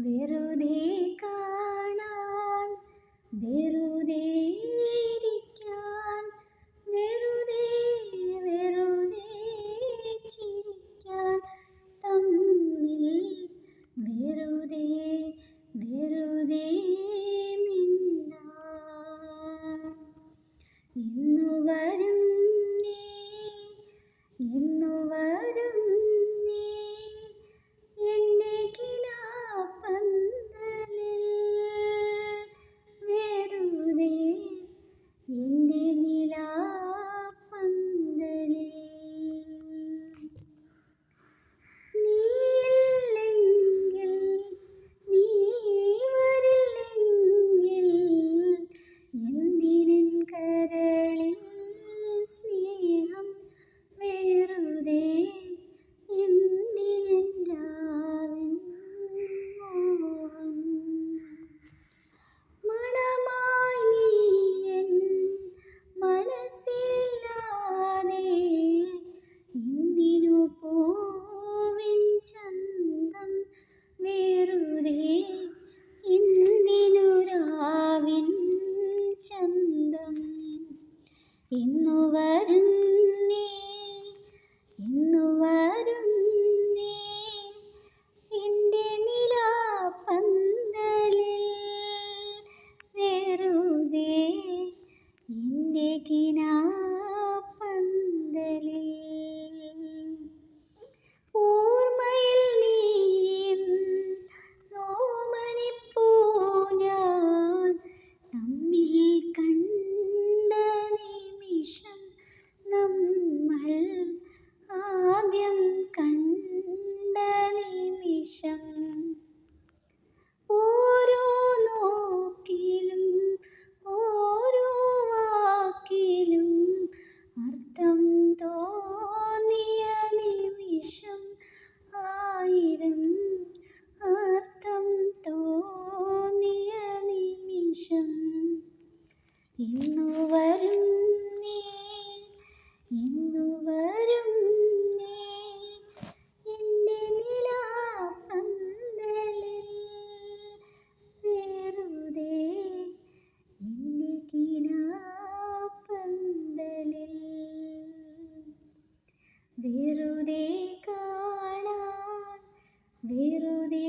विरोधे का 你俩。ഇന്നു വരും പന്തലിൽ വെറുതെ കാണാൻ വെറുതെ